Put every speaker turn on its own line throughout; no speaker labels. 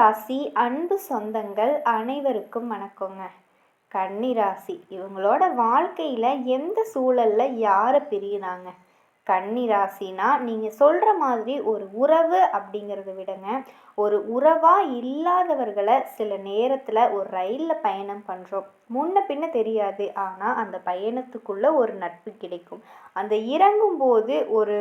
ராசி அன்பு சொந்தங்கள் அனைவருக்கும் வணக்கங்க. கன்னி ராசி இவங்களோட வாழ்க்கையில் எந்த சூழலில் யாரை பிரியினாங்க? கன்னி ராசினா நீங்கள் சொல்கிற மாதிரி ஒரு உறவு அப்படிங்கிறத விடங்க. ஒரு உறவாக இல்லாதவர்களை சில நேரத்தில் ஒரு ரயிலில் பயணம் பண்ணுறோம் முன்ன பின்ன தெரியாது. ஆனால் அந்த பயணத்துக்குள்ளே ஒரு நட்பு கிடைக்கும். அந்த இறங்கும்போது ஒரு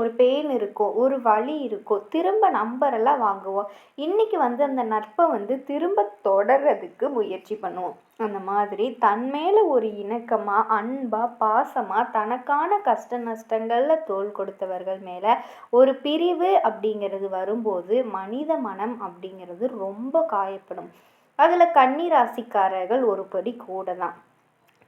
ஒரு பெயின் இருக்கும் ஒரு வழி இருக்கும் திரும்ப நம்பரெல்லாம் வாங்குவோம். இன்றைக்கி வந்து அந்த நட்பை வந்து திரும்ப தொடர்றதுக்கு முயற்சி பண்ணுவோம். அந்த மாதிரி தன் மேலே ஒரு இணக்கமாக அன்பாக பாசமாக தனக்கான கஷ்ட நஷ்டங்களில் தோள் கொடுத்தவர்கள் மேலே ஒரு பிரிவு அப்படிங்கிறது வரும்போது மனித மனம் அப்படிங்கிறது ரொம்ப காயப்படும். அதில் கன்னி ராசிக்காரர்கள் ஒரு படி கூட தான்.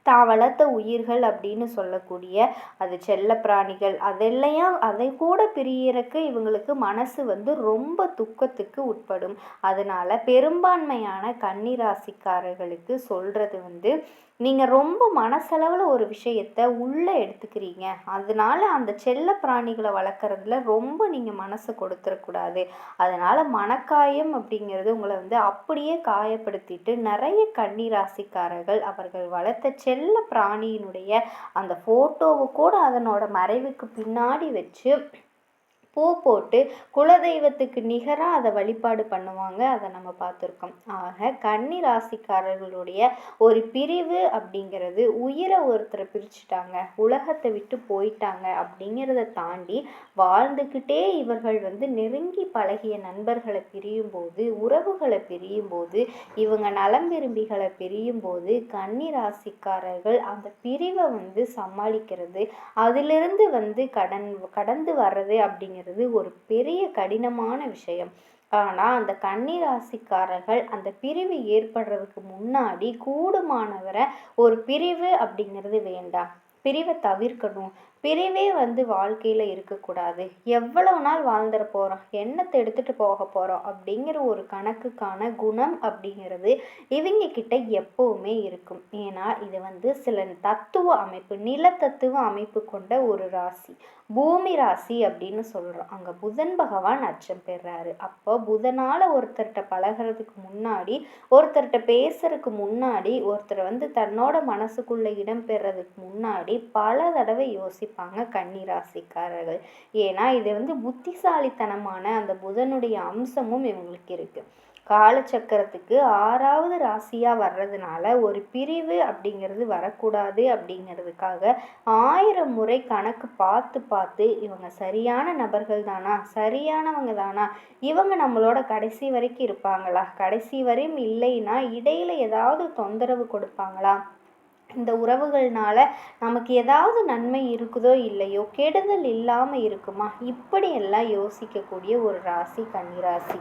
தான் வளர்த்த உயிர்கள் அப்படின்னு சொல்லக்கூடிய அது செல்ல பிராணிகள். அதெல்லாம் அதை கூட பிரியறக்கு இவங்களுக்கு மனசு வந்து ரொம்ப துக்கத்துக்கு உட்படும். அதனால பெரும்பான்மையான கன்னிராசிக்காரர்களுக்கு சொல்கிறது வந்து நீங்கள் ரொம்ப மனசளவில் ஒரு விஷயத்தை உள்ளே எடுத்துக்கிறீங்க. அதனால அந்த செல்ல பிராணிகளை வளர்க்குறதுல ரொம்ப நீங்கள் மனசை கொடுத்துடக்கூடாது அதனால் மனக்காயம் அப்படிங்கிறது உங்களை வந்து அப்படியே காயப்படுத்திட்டு நிறைய கன்னிராசிக்காரர்கள் அவர்கள் வளர்த்த செல்ல பிராணியினுடைய அந்த ஃபோட்டோவை கூட அதனோட மறைவுக்கு பின்னாடி வச்சு பூ போட்டு குலதெய்வத்துக்கு நிகராக அதை வழிபாடு பண்ணுவாங்க. அதை நம்ம பார்த்துருக்கோம். ஆக கன்னி ராசிக்காரர்களுடைய ஒரு பிரிவு அப்படிங்கிறது உயிரை ஒருத்தரை பிரிச்சுட்டாங்க. உலகத்தை விட்டு போயிட்டாங்க அப்படிங்கிறத தாண்டி வாழ்ந்துக்கிட்டே இவர்கள் வந்து நெருங்கி பழகிய நண்பர்களை பிரியும் போது உறவுகளை பிரியும் போது இவங்க நலம் விரும்பிகளை பிரியும் போது கன்னி ராசிக்காரர்கள் அந்த பிரிவை வந்து சமாளிக்கிறது. அதிலிருந்து வந்து கடன் கடந்து வர்றது அப்படிங்கிறது அப்படிங்கிறது ஒரு பெரிய கடினமான விஷயம். ஆனால் அந்த கன்னிராசிக்காரர்கள் அந்த பிரிவு ஏற்படுறதுக்கு முன்னாடி கூடுமானவரை ஒரு பிரிவு அப்படிங்கிறது வேண்டாம். பிரிவை தவிர்க்கணும். பிரிவே வந்து வாழ்க்கையில் இருக்கக்கூடாது. எவ்வளவு நாள் வாழ்ந்துட போகிறோம் என்னத்தை எடுத்துகிட்டு போக போகிறோம் அப்படிங்கிற ஒரு கணக்குக்கான குணம் அப்படிங்கிறது இவங்க கிட்ட எப்போவுமே இருக்கும். ஏன்னா இது வந்து சில தத்துவ அமைப்பு நிலத்தத்துவ அமைப்பு கொண்ட ஒரு ராசி. பூமி ராசி அப்படின்னு சொல்கிறோம் அங்கே புதன் பகவான் அச்சம் பெறாரு. அப்போ புதனால் ஒருத்தர்கிட்ட பழகிறதுக்கு முன்னாடி ஒருத்தர்கிட்ட பேசுறதுக்கு முன்னாடி ஒருத்தர் வந்து தன்னோட மனசுக்குள்ளே இடம் பெறதுக்கு முன்னாடி பல தடவை யோசி இருப்பாங்க கன்னி ராசிக்காரர்கள் ஏன்னா இது வந்து புத்திசாலித்தனமான அந்த புதனுடைய அம்சமும் இவங்களுக்கு இருக்குது காலச்சக்கரத்துக்கு ஆறாவது ராசியாக வர்றதுனால ஒரு பிரிவு அப்படிங்கிறது வரக்கூடாது அப்படிங்கிறதுக்காக ஆயிரம் முறை கணக்கு பார்த்து பார்த்து இவங்க சரியான நபர்கள் தானா சரியானவங்க தானா இவங்க நம்மளோட கடைசி வரைக்கும் இருப்பாங்களா? கடைசி வரையும் இல்லைன்னா இடையில ஏதாவது தொந்தரவு கொடுப்பாங்களா? இந்த உறவுகள்னால நமக்கு ஏதாவது நன்மை இருக்குதோ இல்லையோ கெடுதல் இல்லாமல் இருக்குமா? இப்படியெல்லாம் யோசிக்கக்கூடிய ஒரு ராசி கன்னிராசி.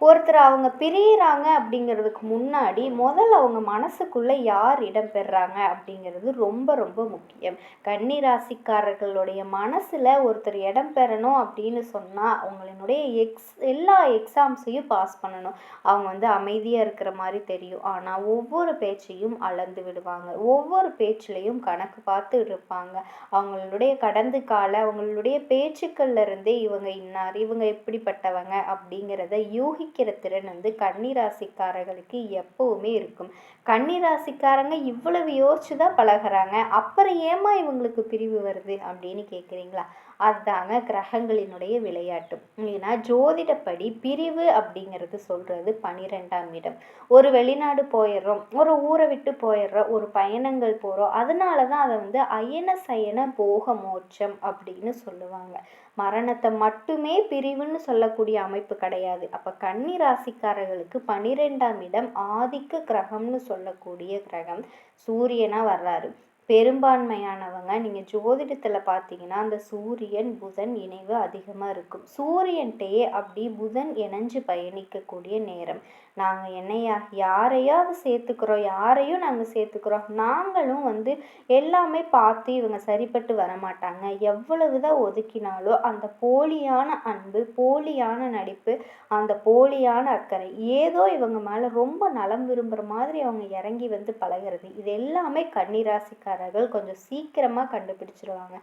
ஒருத்தர் அவங்க பிரியிறாங்க அப்படிங்கிறதுக்கு முன்னாடி முதல்ல அவங்க மனசுக்குள்ளே யார் இடம் பெறாங்க அப்படிங்கிறது ரொம்ப ரொம்ப முக்கியம். கன்னி ராசிக்காரர்களுடைய மனசில் ஒருத்தர் இடம் பெறணும் அப்படின்னு சொன்னால் அவங்களினுடைய எக்ஸ் எல்லா எக்ஸாம்ஸையும் பாஸ் பண்ணணும். அவங்க வந்து அமைதியாக இருக்கிற மாதிரி தெரியும். ஆனால் ஒவ்வொரு பேச்சையும் அளந்து விடுவாங்க. ஒவ்வொரு பேச்சுலேயும் கணக்கு பார்த்து இருப்பாங்க. அவங்களுடைய கடந்த கால அவங்களுடைய பேச்சுக்கள்ல இருந்தே இவங்க இன்னார் இவங்க எப்படிப்பட்டவங்க அப்படிங்கிறத யூகி யூகிக்கிற திறன் வந்து கன்னிராசிக்காரர்களுக்கு எப்போவுமே இருக்கும். கன்னிராசிக்காரங்க இவ்வளவு யோசிச்சு தான் பழகிறாங்க. அப்புறம் ஏமா இவங்களுக்கு பிரிவு வருது அப்படின்னு கேட்குறீங்களா அதுதாங்க கிரகங்களினுடைய விளையாட்டு. ஏன்னா ஜோதிடப்படி பிரிவு அப்படிங்கிறது சொல்கிறது பனிரெண்டாம் இடம். ஒரு வெளிநாடு போயிடுறோம் ஒரு ஊரை விட்டு போயிடுறோம் ஒரு பயணங்கள் போகிறோம் அதனால தான் அதை வந்து அயன சயன போக மோட்சம் அப்படின்னு சொல்லுவாங்க. மரணத்தை மட்டுமே பிரிவுன்னு சொல்லக்கூடிய அமைப்பு கிடையாது. அப்போ கன்னி ராசிக்காரர்களுக்கு பனிரெண்டாம் இடம் ஆதிக்க கிரகம்னு சொல்லக்கூடிய கிரகம் சூரியனாக வர்றாரு. பெரும்பான்மையானவங்க நீங்கள் ஜோதிடத்தில் பார்த்தீங்கன்னா அந்த சூரியன் புதன் இணைவு அதிகமாக இருக்கும். சூரியன்கிட்டயே அப்படி புதன் இணைஞ்சு பயணிக்கக்கூடிய நேரம். நாங்கள் என்னையா யாரையாவது சேர்த்துக்கிறோம் யாரையும் நாங்கள் சேர்த்துக்கிறோம். நாங்களும் வந்து எல்லாமே பார்த்து இவங்க சரிப்பட்டு வரமாட்டாங்க. எவ்வளவு தான் ஒதுக்கினாலும் அந்த போலியான அன்பு போலியான நடிப்பு அந்த போலியான அக்கறை ஏதோ இவங்க மேலே ரொம்ப நலம் விரும்புகிற மாதிரி அவங்க இறங்கி வந்து பழகிறது இது எல்லாமே கன்னிராசிக்காரர்கள் கொஞ்சம் சீக்கிரமாக கண்டுபிடிச்சிருவாங்க.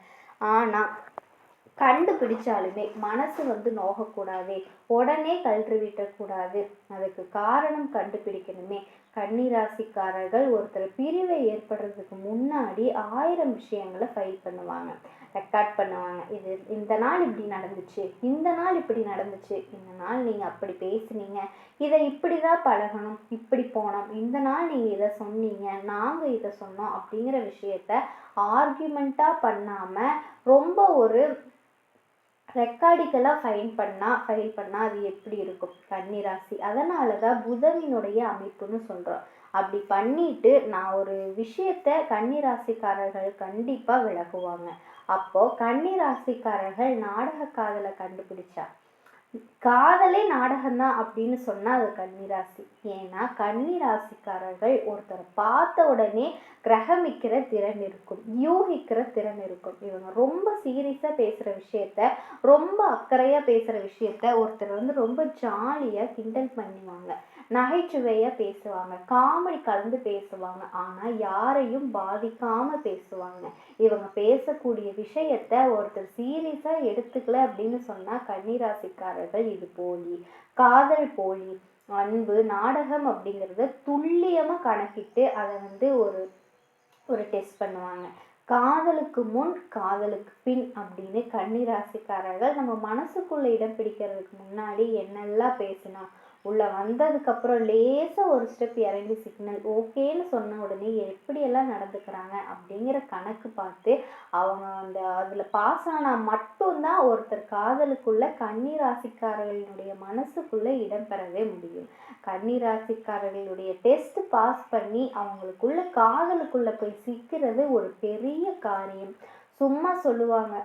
ஆனால் கண்டுபிடிச்சாலுமே மனசு வந்து நோகக்கூடாது. உடனே கழற்றி விட்டக்கூடாது அதுக்கு காரணம் கண்டுபிடிக்கணுமே. கன்னிராசிக்காரர்கள் ஒருத்தர் பிரிவை ஏற்படுறதுக்கு முன்னாடி ஆயிரம் விஷயங்களை ஃபைல் பண்ணுவாங்க. ரெக்கார்ட் பண்ணுவாங்க. இது இந்த நாள் இப்படி நடந்துச்சு இந்த நாள் இப்படி நடந்துச்சு இந்த நாள் நீங்கள் அப்படி பேசுனீங்க இதை இப்படி தான் பழகணும் இப்படி போனோம் இந்த நாள் நீங்கள் இதை சொன்னீங்க நாங்கள் இதை சொன்னோம் அப்படிங்கிற விஷயத்த ஆர்கியூமெண்ட்டாக பண்ணாமல் ரொம்ப ஒரு ரெக்கார்டிக்கலாக ஃபைன் பண்ணால் ஃபைல் பண்ணால் அது எப்படி இருக்கும்? கன்னிராசி. அதனால தான் புதனினுடைய அமைப்புன்னு சொல்கிறோம் அப்படி பண்ணிட்டு நான் ஒரு விஷயத்த கன்னிராசிக்காரர்கள் கண்டிப்பாக விலகுவாங்க. அப்போது கன்னிராசிக்காரர்கள் நாடக காதலை கண்டுபிடிச்சா காதலே நாடகம்தான் அப்படின்னு சொன்னால் அது கன்னிராசி. ஏன்னா கன்னிராசிக்காரர்கள் ஒருத்தரை பார்த்த உடனே கிரகமிக்கிற திறன் இருக்கும். யூகிக்கிற திறன் இருக்கும். இவங்க ரொம்ப சீரியஸாக பேசுகிற விஷயத்த ரொம்ப அக்கறையாக பேசுகிற விஷயத்த ஒருத்தர் வந்து ரொம்ப ஜாலியாக கிண்டல் பண்ணுவாங்க. நகைச்சுவையாக பேசுவாங்க. காமெடி கலந்து பேசுவாங்க. ஆனால் யாரையும் பாதிக்காமல் பேசுவாங்க. இவங்க பேசக்கூடிய விஷயத்த ஒருத்தர் சீரியஸாக எடுத்துக்கல அப்படின்னு சொன்னால் கன்னிராசிக்காரர் கன்னிராசிக்காரர்கள் இது போலி காதல் போலி அன்பு நாடகம் அப்படிங்கிறத துல்லியமாக கணக்கிட்டு அதை வந்து ஒரு ஒரு டெஸ்ட் பண்ணுவாங்க. காதலுக்கு முன் காதலுக்கு பின் அப்படின்னு கன்னிராசிக்காரர்கள் நம்ம மனசுக்குள்ளே இடம் பிடிக்கிறதுக்கு முன்னாடி என்னெல்லாம் பேசினா உள்ளே வந்ததுக்கப்புறம் லேசாக ஒரு ஸ்டெப் இறங்கி சிக்னல் ஓகேன்னு சொன்ன உடனே எப்படியெல்லாம் நடந்துக்கிறாங்க அப்படிங்கிற கணக்கு பார்த்து அவங்க அந்த அதில் பாஸ் ஆனால் மட்டும்தான் ஒருத்தர் காதலுக்குள்ள கன்னி ராசிக்காரர்களுடைய மனசுக்குள்ளே இடம்பெறவே முடியும். கன்னி ராசிக்காரர்களுடைய டெஸ்ட் பாஸ் பண்ணி அவங்களுக்குள்ள காதலுக்குள்ளே போய் சிக்கிறது ஒரு பெரிய காரியம். சும்மா சொல்லுவாங்க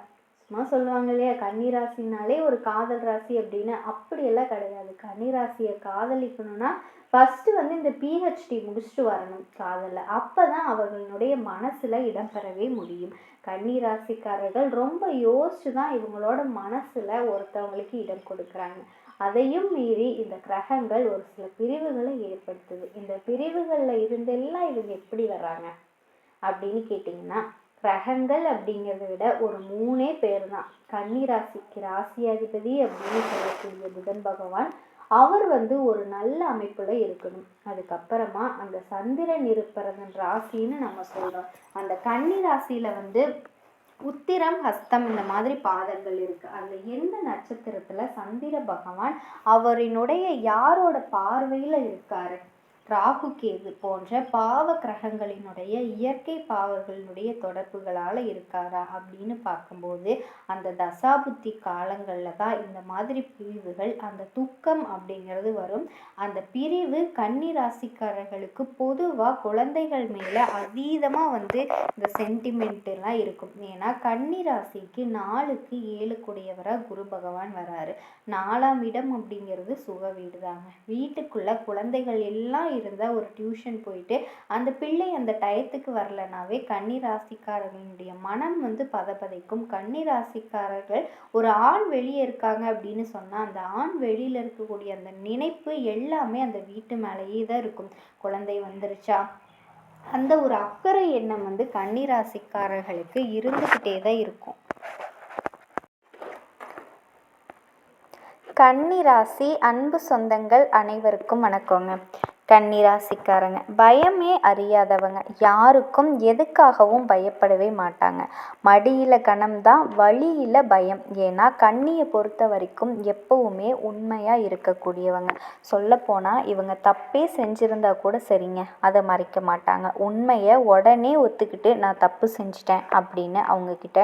சும்மா சொல்லுவாங்க இல்லையா கன்னிராசினாலே ஒரு காதல் ராசி அப்படின்னு. அப்படியெல்லாம் கிடையாது. கன்னிராசியை காதலிக்கணும்னா ஃபஸ்ட்டு வந்து இந்த பிஹெச்டி முடிச்சுட்டு வரணும் காதலில். அப்போ தான் அவர்களுடைய மனசில் இடம்பெறவே முடியும். கன்னிராசிக்காரர்கள் ரொம்ப யோசிச்சு தான் இவங்களோட மனசில் ஒருத்தவங்களுக்கு இடம் கொடுக்குறாங்க. அதையும் மீறி இந்த கிரகங்கள் ஒரு சில பிரிவுகளை ஏற்படுத்துது. இந்த பிரிவுகளில் இருந்தெல்லாம் இவங்க எப்படி வர்றாங்க அப்படின்னு கேட்டிங்கன்னா கிரகங்கள் அப்படிங்கிறத விட ஒரு மூணே பேர் தான் கன்னி ராசிக்கு ராசியாதிபதி அப்படின்னு சொல்லக்கூடிய புதன் பகவான் அவர் வந்து ஒரு நல்ல அமைப்பில் இருக்கணும். அதுக்கப்புறமா அந்த சந்திரன் இருப்பிறதன் ராசின்னு நம்ம சொல்கிறோம் அந்த கன்னி ராசியில் வந்து உத்திரம் ஹஸ்தம் இந்த மாதிரி பாதங்கள் இருக்குது அதில் எந்த நட்சத்திரத்தில் சந்திர பகவான் அவரினுடைய யாரோட பார்வையில் இருக்காரு? ராகு கேது போன்ற பாவ கிரகங்களினுடைய இயற்கை பாவர்களினுடைய தொடர்புகளால் இருக்காரா அப்படின்னு பார்க்கும்போது அந்த தசாபுத்தி காலங்களில் தான் இந்த மாதிரி பிரிவுகள் அந்த துக்கம் அப்படிங்கிறது வரும். அந்த பிரிவு கன்னி ராசிக்காரர்களுக்கு பொதுவாக குழந்தைகள் மேலே அதீதமாக வந்து இந்த சென்டிமெண்ட்டெல்லாம் இருக்கும். ஏன்னா கன்னி ராசிக்கு நாலுக்கு ஏழு கூடியவராக குரு பகவான் வராரு. நாலாம் இடம் அப்படிங்கிறது சுக வீடு தாங்க வீட்டுக்குள்ளே குழந்தைகள் எல்லாம் இருந்தால் ஒரு டியூஷன் போயிட்டு அந்த பிள்ளை அந்த டயத்துக்கு வரலனாவே கன்னி ராசிக்காரர்களுடைய மனம் வந்து பதப்பதைக்கும் கன்னி ராசிக்காரர்கள் ஒரு ஆண் வெளியே இருக்காங்க அப்படின்னு சொன்னால் அந்த ஆண் வெளியில் இருக்கக்கூடிய அந்த நினைப்பு எல்லாமே அந்த வீட்டு மேலேயே தான் இருக்கும். குழந்தை வந்துருச்சா? அந்த ஒரு அக்கறை எண்ணம் வந்து கன்னிராசிக்காரர்களுக்கு இருந்துக்கிட்டே தான் இருக்கும். கன்னிராசி அன்பு சொந்தங்கள் அனைவருக்கும் வணக்கங்க. கன்னிராசிக்காரங்க. பயமே அறியாதவங்க. யாருக்கும் எதுக்காகவும் பயப்படவே மாட்டாங்க. மடியில் கணம்தான் வழியில் பயம். ஏன்னா கண்ணியை பொறுத்த வரைக்கும் எப்பவுமே உண்மையாக இருக்கக்கூடியவங்க. சொல்லப்போனால் இவங்க தப்பே செஞ்சுருந்தா கூட சரிங்க. அதை மறைக்க மாட்டாங்க. உண்மையை உடனே ஒத்துக்கிட்டு நான் தப்பு செஞ்சிட்டேன் அப்படின்னு அவங்கக்கிட்ட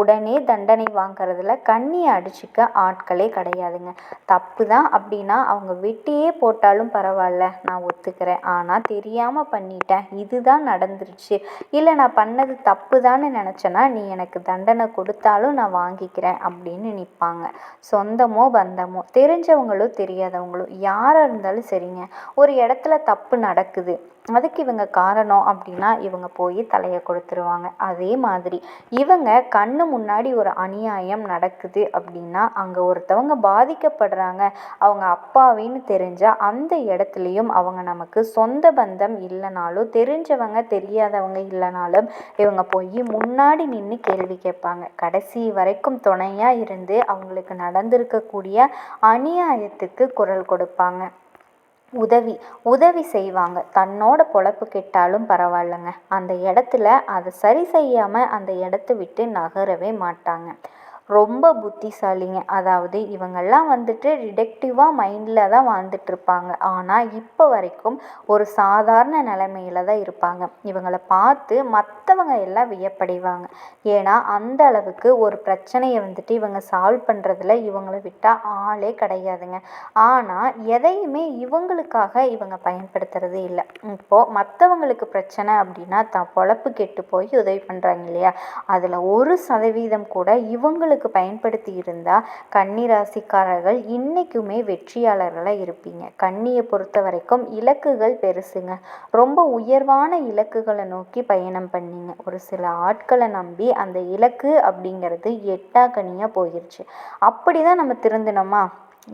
உடனே தண்டனை வாங்குறதுல கண்ணியை அடிச்சுக்க ஆட்களே கிடையாதுங்க. தப்பு தான் அப்படின்னா அவங்க வெட்டியே போட்டாலும் பரவாயில்ல. நான் நான் ஒத்துக்கிறேன். ஆனால் தெரியாமல் பண்ணிட்டேன். இதுதான் நடந்துருச்சு. இல்லை நான் பண்ணது தப்பு தான்னு நினச்சேன்னா நீ எனக்கு தண்டனை கொடுத்தாலும் நான் வாங்கிக்கிறேன் அப்படின்னு நிற்பாங்க சொந்தமோ பந்தமோ தெரிஞ்சவங்களோ தெரியாதவங்களோ யாராக இருந்தாலும் சரிங்க. ஒரு இடத்துல தப்பு நடக்குது. அதுக்கு இவங்க காரணம் அப்படின்னா இவங்க போய் தலையை கொடுத்துருவாங்க அதே மாதிரி இவங்க கண்ணு முன்னாடி ஒரு அநியாயம் நடக்குது அப்படின்னா அங்கே ஒருத்தவங்க பாதிக்கப்படுறாங்க. அவங்க அப்பாவின்னு தெரிஞ்சால் அந்த இடத்துலையும் அவங்க நமக்கு சொந்த பந்தம் இல்லைனாலும் தெரிஞ்சவங்க தெரியாதவங்க இல்லைனாலும் இவங்க போய் முன்னாடி நின்று கேள்வி கேட்பாங்க. கடைசி வரைக்கும் துணையாக இருந்து அவங்களுக்கு நடந்திருக்கக்கூடிய அநியாயத்துக்கு குரல் கொடுப்பாங்க. உதவி உதவி செய்வாங்க. தன்னோட பொழப்பு கெட்டாலும் பரவாயில்லைங்க. அந்த இடத்துல அதை சரி செய்யாமல் அந்த இடத்த விட்டு நகரவே மாட்டாங்க. ரொம்ப புத்திசாலிங்க. அதாவது இவங்கெல்லாம் வந்துட்டு டிடெக்டிவாக மைண்டில் தான் வாழ்ந்துட்டுருப்பாங்க. ஆனால் இப்போ வரைக்கும் ஒரு சாதாரண நிலமையில தான் இருப்பாங்க. இவங்கள பார்த்து மற்றவங்க எல்லாம் வியப்படைவாங்க. ஏன்னா அந்த அளவுக்கு ஒரு பிரச்சனையை வந்துட்டு இவங்க சால்வ் பண்ணுறதுல இவங்கள விட்டால் ஆளே கிடையாதுங்க. ஆனால் எதையுமே இவங்களுக்காக இவங்க பயன்படுத்துறதே இல்லை. இப்போது மற்றவங்களுக்கு பிரச்சனை அப்படின்னா தான் பொழப்பு கெட்டு போய் உதவி பண்ணுறாங்க இல்லையா? அதில் ஒரு சதவீதம் கூட இவங்களுக்கு உங்களுக்கு பயன்படுத்தி இருந்தால் கன்னி ராசிக்காரர்கள் இன்றைக்குமே வெற்றியாளர்களாக இருப்பீங்க. கன்னியை பொறுத்த வரைக்கும் இலக்குகள் பெருசுங்க. ரொம்ப உயர்வான இலக்குகளை நோக்கி பயணம் பண்ணீங்க. ஒரு சில ஆட்களை நம்பி அந்த இலக்கு அப்படிங்கிறது எட்டா கனியாக போயிடுச்சு அப்படி தான் நம்ம திருந்தினோமா?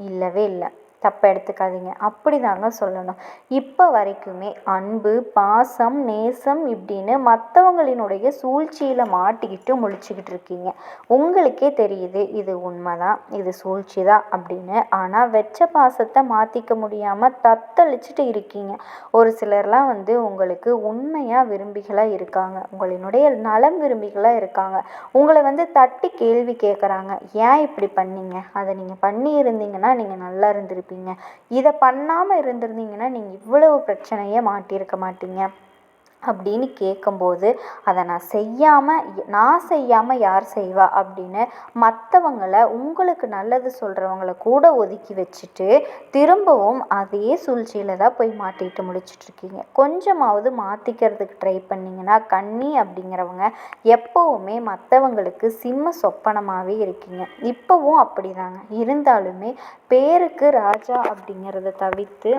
இல்லவே இல்லை. தப்பாக எடுத்துக்காதீங்க. அப்படி தாங்க சொல்லணும். இப்போ வரைக்குமே அன்பு பாசம் நேசம் இப்படின்னு மற்றவங்களினுடைய சூழ்ச்சியில் மாட்டிக்கிட்டு முழிச்சுக்கிட்டு இருக்கீங்க. உங்களுக்கே தெரியுது இது உண்மை தான் இது சூழ்ச்சி தான் அப்படின்னு. ஆனால் வெச்ச பாசத்தை மாற்றிக்க முடியாமல் தத்தளிச்சுட்டு இருக்கீங்க. ஒரு சிலர்லாம் வந்து உங்களுக்கு உண்மையாக விரும்பிகளாக இருக்காங்க. உங்களினுடைய நலம் விரும்பிகளாக இருக்காங்க. உங்களை வந்து தட்டி கேள்வி கேட்குறாங்க ஏன் இப்படி பண்ணீங்க? அதை நீங்கள் பண்ணி இருந்தீங்கன்னா நீங்கள் நல்லா இருந்திருப்பீங்க. இருப்பீங்க இதை பண்ணாமல் இருந்திருந்தீங்கன்னா நீங்கள் இவ்வளவு பிரச்சனையை மாட்டியிருக்க மாட்டீங்க. அப்படின்னு கேட்கும்போது அதை நான் செய்யாமல் நான் செய்யாமல் யார் செய்வா? அப்படின்னு மற்றவங்கள உங்களுக்கு நல்லது சொல்கிறவங்கள கூட ஒதுக்கி வச்சுட்டு திரும்பவும் அதே சூழ்ச்சியில் தான் போய் மாட்டிட்டு முடிச்சிட்ருக்கீங்க கொஞ்சமாவது மாற்றிக்கிறதுக்கு ட்ரை பண்ணிங்கன்னா கண்ணி அப்படிங்கிறவங்க எப்போவுமே மற்றவங்களுக்கு சிம்ம சொப்பனமாகவே இருக்கீங்க. இப்போவும் அப்படி தாங்க இருந்தாலுமே பேருக்கு ராஜா அப்படிங்கிறத தவிர்த்து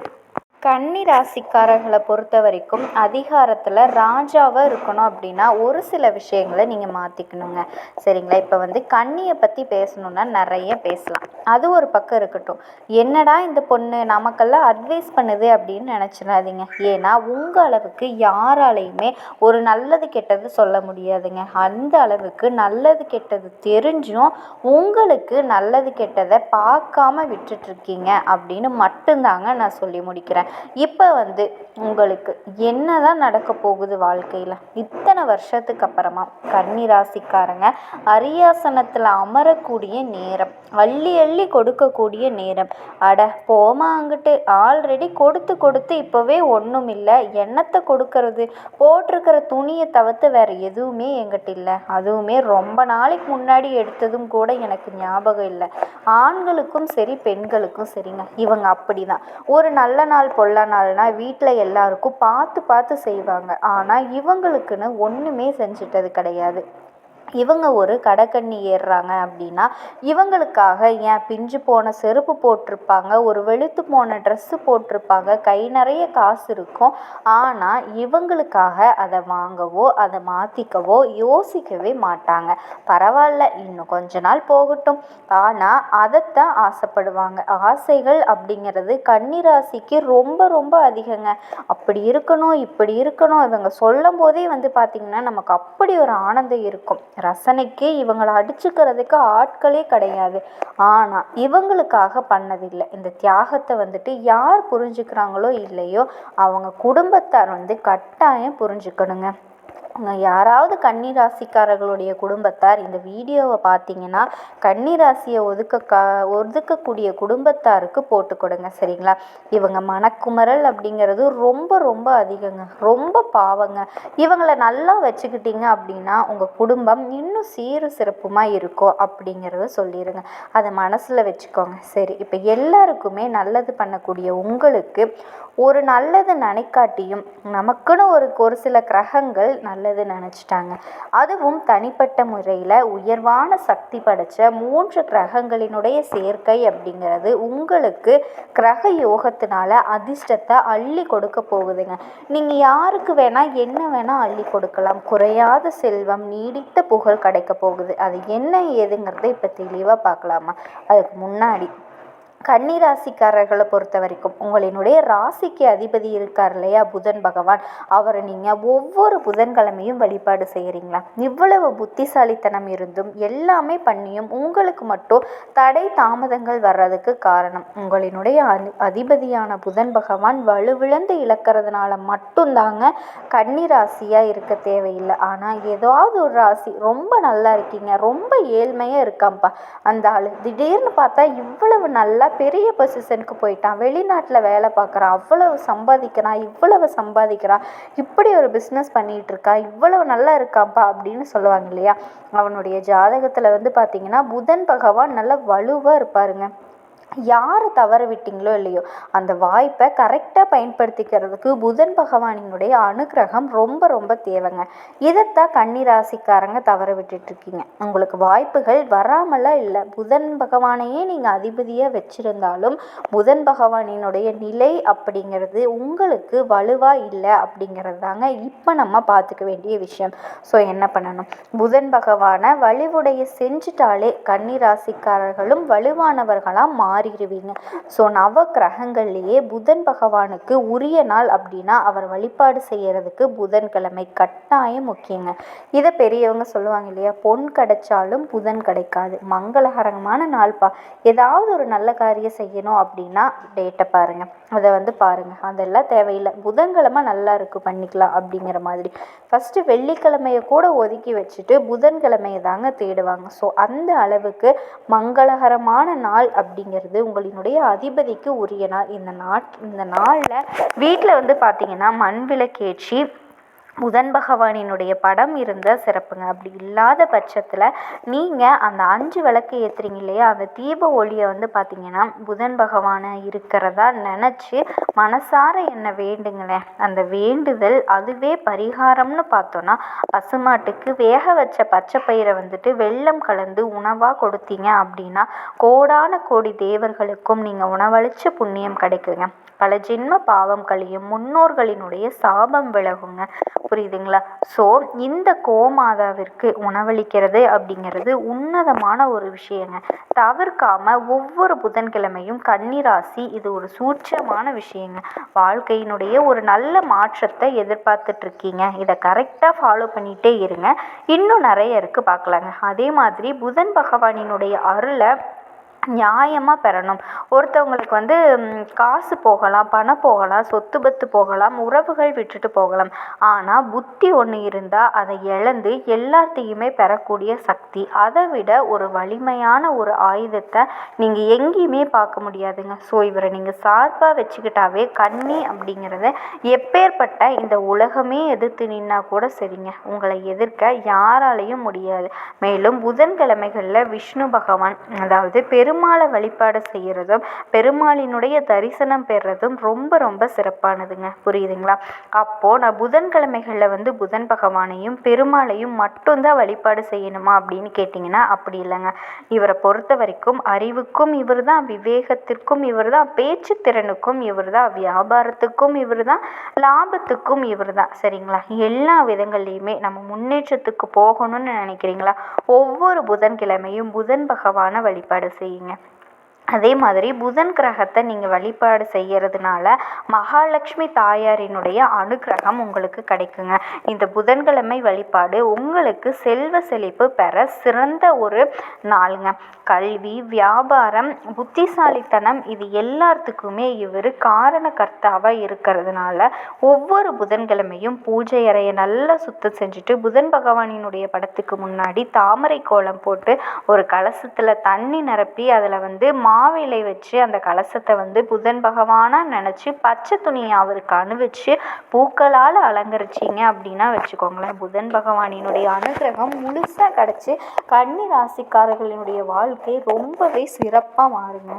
கன்னி ராசிக்காரர்களை பொறுத்த வரைக்கும் அதிகாரத்தில் ராஜாவாக இருக்கணும் அப்படின்னா ஒரு சில விஷயங்களை நீங்கள் மாற்றிக்கணுங்க சரிங்களா? இப்போ வந்து கன்னியை பற்றி பேசணுன்னா நிறைய பேசலாம். அது ஒரு பக்கம் இருக்கட்டும். என்னடா இந்த பொண்ணு நமக்கெல்லாம் அட்வைஸ் பண்ணுது அப்படின்னு நினச்சிடாதீங்க. ஏன்னா உங்கள் அளவுக்கு யாராலையுமே ஒரு நல்லது கெட்டது சொல்ல முடியாதுங்க. அந்த அளவுக்கு நல்லது கெட்டது தெரிஞ்சும் உங்களுக்கு நல்லது கெட்டதை பார்க்காம விட்டுட்ருக்கீங்க அப்படின்னு மட்டும்தாங்க நான் சொல்லி முடிக்கிறேன். இப்போ வந்து உங்களுக்கு என்ன தான் நடக்க போகுது வாழ்க்கையில்? இத்தனை வருஷத்துக்கு அப்புறமா கன்னி ராசிக்காரங்க அரியாசனத்தில் அமரக்கூடிய நேரம் அள்ளி அள்ளி கொடுக்கக்கூடிய நேரம். அட போமா அங்கிட்டு. ஆல்ரெடி கொடுத்து கொடுத்து இப்போவே ஒன்றும் இல்லை எண்ணத்தை கொடுக்கறது? போட்டிருக்கிற துணியை தவிர்த்து வேறு எதுவுமே எங்கிட்ட இல்லை. அதுவுமே ரொம்ப நாளைக்கு முன்னாடி எடுத்ததும் கூட எனக்கு ஞாபகம் இல்லை. ஆண்களுக்கும் சரி பெண்களுக்கும் சரிங்க. இவங்க அப்படி தான் ஒரு நல்ல நாள் பொல்ல வீட்டில் எல்லாருக்கும் பார்த்து பார்த்து செய்வாங்க. ஆனால் இவங்களுக்குன்னு ஒன்றுமே செஞ்சிட்டது கிடையாது. இவங்க ஒரு கடைக்கண்ணி ஏறுறாங்க அப்படின்னா இவங்களுக்காக ஏன் பிஞ்சு போன செருப்பு போட்டிருப்பாங்க ஒரு வெளுத்து போன ட்ரெஸ்ஸு போட்டிருப்பாங்க கை நிறைய காசு இருக்கும். ஆனால் இவங்களுக்காக அதை வாங்கவோ அதை மாற்றிக்கவோ யோசிக்கவே மாட்டாங்க. பரவாயில்ல இன்னும் கொஞ்ச நாள் போகட்டும். ஆனால் அதைத்தான் ஆசைப்படுவாங்க. ஆசைகள் அப்படிங்கிறது கன்னிராசிக்கு ரொம்ப ரொம்ப அதிகங்க. அப்படி இருக்கணும் இப்படி இருக்கணும் இவங்க சொல்லும் போதே வந்து பார்த்திங்கன்னா நமக்கு அப்படி ஒரு ஆனந்தம் இருக்கும். ரசனைக்கே இவங்களை அடிச்சுக்கிறதுக்கு ஆட்களே கிடையாது. ஆனால் இவங்களுக்காக பண்ணதில்லை. இந்த தியாகத்தை வந்துட்டு யார் புரிஞ்சுக்கிறாங்களோ இல்லையோ அவங்க குடும்பத்தார் வந்து கட்டாயம் புரிஞ்சுக்கணுங்க. யாராவது கன்னி ராசிக்காரர்களுடைய குடும்பத்தார் இந்த வீடியோவை பார்த்தீங்கன்னா கன்னி ராசியை ஒதுக்க கா ஒதுக்கக்கூடிய குடும்பத்தாருக்கு போட்டு கொடுங்க சரிங்களா? இவங்க மனக்குமரல் அப்படிங்கிறது ரொம்ப ரொம்ப அதிகங்க. ரொம்ப பாவங்க. இவங்களை நல்லா வச்சுக்கிட்டீங்க அப்படின்னா உங்கள் குடும்பம் இன்னும் சீரு சிறப்புமாக இருக்கும் அப்படிங்கிறத சொல்லிடுங்க அதை மனசில் வச்சுக்கோங்க. சரி இப்போ எல்லாருக்குமே நல்லது பண்ணக்கூடிய உங்களுக்கு ஒரு நல்லது நினைக்காட்டியும் நமக்குன்னு ஒரு ஒரு சில கிரகங்கள் நல்ல நல்லது நினச்சிட்டாங்க. அதுவும் தனிப்பட்ட முறையில் உயர்வான சக்தி படைத்த மூன்று கிரகங்களினுடைய சேர்க்கை அப்படிங்கிறது உங்களுக்கு கிரக யோகத்தினால அதிர்ஷ்டத்தை அள்ளி கொடுக்க போகுதுங்க. நீங்கள் யாருக்கு வேணால் என்ன வேணால் அள்ளி கொடுக்கலாம். குறையாத செல்வம் நீடித்த புகழ் கிடைக்க போகுது. அது என்ன ஏதுங்கிறத இப்போ தெளிவாக பார்க்கலாமா? அதுக்கு முன்னாடி கன்னிராசிக்காரர்களை பொறுத்த வரைக்கும் உங்களினுடைய ராசிக்கு அதிபதி இருக்கார் இல்லையா? புதன் பகவான். அவரை நீங்கள் ஒவ்வொரு புதன்கிழமையும் வழிபாடு செய்கிறீங்களா இவ்வளவு புத்திசாலித்தனம் இருந்தும் எல்லாமே பண்ணியும் உங்களுக்கு மட்டும் தடை தாமதங்கள் வர்றதுக்கு காரணம் உங்களினுடைய அதிபதியான புதன் பகவான் வலுவிழந்து இழக்கிறதுனால மட்டும்தாங்க கன்னிராசியாக இருக்க தேவையில்லை. ஆனால் ஏதாவது ஒரு ராசி ரொம்ப நல்லா இருக்கீங்க ரொம்ப ஏழ்மையாக இருக்காம்ப்பா அந்த ஆள். திடீர்னு பார்த்தா இவ்வளவு நல்லா பெரிய பொசிஷனுக்கு போயிட்டான். வெளிநாட்டில் வேலை பார்க்குறான் அவ்வளவு சம்பாதிக்கிறான் இவ்வளவு சம்பாதிக்கிறான் இப்படி ஒரு பிஸ்னஸ் பண்ணிகிட்டு இருக்கா. இவ்வளவு நல்லா இருக்காப்பா அப்படின்னு சொல்லுவாங்க இல்லையா? அவனுடைய ஜாதகத்தில் வந்து பார்த்திங்கன்னா புதன் பகவான் நல்லா வலுவாக இருப்பாருங்க. யாரை தவற விட்டீங்களோ இல்லையோ அந்த வாய்ப்பை கரெக்டாக பயன்படுத்திக்கிறதுக்கு புதன் பகவானினுடைய அனுகிரகம் ரொம்ப ரொம்ப தேவைங்க. இதைத்தான் கன்னிராசிக்காரங்க தவற விட்டுட்ருக்கீங்க உங்களுக்கு வாய்ப்புகள் வராமலாம் இல்லை. புதன் பகவானையே நீங்கள் அதிபதியாக வச்சுருந்தாலும் புதன் பகவானினுடைய நிலை அப்படிங்கிறது உங்களுக்கு வலுவாக இல்லை அப்படிங்கிறது தாங்க இப்போ நம்ம பார்த்துக்க வேண்டிய விஷயம். ஸோ என்ன பண்ணணும்? புதன் பகவானை வலிவுடைய செஞ்சுட்டாலே கன்னிராசிக்காரர்களும் வலுவானவர்களாக மாறி மாறிடுவீங்க. ஸோ நவ கிரகங்கள்லேயே புதன் பகவானுக்கு உரிய நாள் அப்படின்னா அவர் வழிபாடு செய்கிறதுக்கு புதன்கிழமை கட்டாயம் முக்கியங்க. இதை பெரியவங்க சொல்லுவாங்க இல்லையா? பொன் கிடைச்சாலும் புதன் கிடைக்காது. மங்களகரமான நாள்ப்பா. ஏதாவது ஒரு நல்ல காரியம் செய்யணும் அப்படின்னா டேட்டை பாருங்கள் அதை வந்து பாருங்கள் அதெல்லாம் தேவையில்லை. புதன்கிழமை நல்லா இருக்குது பண்ணிக்கலாம் அப்படிங்கிற மாதிரி. ஃபஸ்ட்டு வெள்ளிக்கிழமையை கூட ஒதுக்கி வச்சுட்டு புதன்கிழமையை தாங்க தேடுவாங்க. ஸோ அந்த அளவுக்கு மங்களகரமான நாள் அப்படிங்கிறது அப்படிங்கிறது உங்களினுடைய அதிபதிக்கு உரிய நாள் இந்த நாட் இந்த நாளில் வீட்டில் வந்து பார்த்திங்கன்னா மண் விளக்கேற்றி புதன் பகவானினுடைய படம் இருந்தால் சிறப்புங்க. அப்படி இல்லாத பட்சத்தில் நீங்கள் அந்த அஞ்சு விளக்கு ஏற்றுறீங்க இல்லையா? அந்த தீப ஒளியை வந்து பார்த்திங்கன்னா புதன் பகவானை இருக்கிறதா நினச்சி மனசார என்னை வேண்டுங்களேன் அந்த வேண்டுதல் அதுவே பரிகாரம்னு பார்த்தோன்னா பசுமாட்டுக்கு வேக வச்ச பச்சை பயிரை வந்துட்டு வெள்ளம் கலந்து உணவாக கொடுத்தீங்க அப்படின்னா கோடான கோடி தேவர்களுக்கும் நீங்கள் உணவளிச்ச புண்ணியம் கிடைக்குங்க பல ஜென்ம பாவம் கழியும் முன்னோர்களினுடைய சாபம் விலகுங்க. புரியுதுங்களா? ஸோ இந்த கோமாதாவிற்கு உணவளிக்கிறது அப்படிங்கிறது உன்னதமான ஒரு விஷயங்க. தவிர்க்காம ஒவ்வொரு புதன்கிழமையும் கன்னிராசி இது ஒரு சூட்சமான விஷயங்க. வாழ்க்கையினுடைய ஒரு நல்ல மாற்றத்தை எதிர்பார்த்துட்டு இருக்கீங்க இதை கரெக்டாக ஃபாலோ பண்ணிகிட்டே இருங்க. இன்னும் நிறைய இருக்குது பார்க்கலாங்க. அதே மாதிரி புதன் பகவானினுடைய அருளை நியாயமாக பெறணும். ஒருத்தவங்களுக்கு வந்து காசு போகலாம் பணம் போகலாம் சொத்து பத்து போகலாம் உறவுகள் விட்டுட்டு போகலாம். ஆனால் புத்தி ஒன்று இருந்தால் அதை இழந்து எல்லாத்தையுமே பெறக்கூடிய சக்தி. அதை விட ஒரு வலிமையான ஒரு ஆயுதத்தை நீங்கள் எங்கேயுமே பார்க்க முடியாதுங்க. ஸோ இவரை நீங்கள் சார்பாக வச்சுக்கிட்டாவே கண்ணி அப்படிங்கிறத எப்பேற்பட்ட இந்த உலகமே எதிர்த்து நின்னா கூட சரிங்க. உங்களை எதிர்க்க யாராலையும் முடியாது. மேலும் புதன்கிழமைகளில் விஷ்ணு பகவான் அதாவது பெரும் பெருமாளை வழிபாடு செய்கிறதும் பெருமாளினுடைய தரிசனம் பெறுறதும் ரொம்ப ரொம்ப சிறப்பானதுங்க. புரியுதுங்களா? அப்போது நான் புதன்கிழமைகளில் வந்து புதன் பகவானையும் பெருமாளையும் மட்டும்தான் வழிபாடு செய்யணுமா அப்படின்னு கேட்டிங்கன்னா அப்படி இல்லைங்க. இவரை பொறுத்த வரைக்கும் அறிவுக்கும் இவர் தான் விவேகத்திற்கும் இவர் தான் பேச்சு திறனுக்கும் இவர் தான் வியாபாரத்துக்கும் இவர் தான் லாபத்துக்கும் இவர் தான் சரிங்களா? எல்லா விதங்கள்லையுமே நம்ம முன்னேற்றத்துக்கு போகணும்னு நினைக்கிறீங்களா? ஒவ்வொரு புதன்கிழமையும் புதன் பகவானை வழிபாடு செய்யுங்க being அதே மாதிரி புதன் கிரகத்தை நீங்கள் வழிபாடு செய்கிறதுனால மகாலட்சுமி தாயாரினுடைய அனுகிரகம் உங்களுக்கு கிடைக்குங்க. இந்த புதன்கிழமை வழிபாடு உங்களுக்கு செல்வ செழிப்பு பெற சிறந்த ஒரு நாளுங்க. கல்வி வியாபாரம் புத்திசாலித்தனம் இது எல்லாத்துக்குமே இவர் காரணக்கர்த்தாவாக இருக்கிறதுனால ஒவ்வொரு புதன்கிழமையும் பூஜை அறையை நல்லா சுத்தம் செஞ்சுட்டு புதன் பகவானினுடைய படத்துக்கு முன்னாடி தாமரை கோலம் போட்டு ஒரு கலசத்தில் தண்ணி நிரப்பி அதில் வந்து மா மாவிலை வச்சு அந்த கலசத்தை வந்து புதன் பகவானாக நினச்சி பச்சை துணியை அவருக்கு அணிவிச்சு பூக்களால் அலங்கரிச்சிங்க அப்படின்னா வச்சுக்கோங்களேன். புதன் பகவானினுடைய அனுகிரகம் முழுசாக கிடச்சி கன்னி ராசிக்காரர்களினுடைய வாழ்க்கை ரொம்பவே சிறப்பாக மாறுங்க.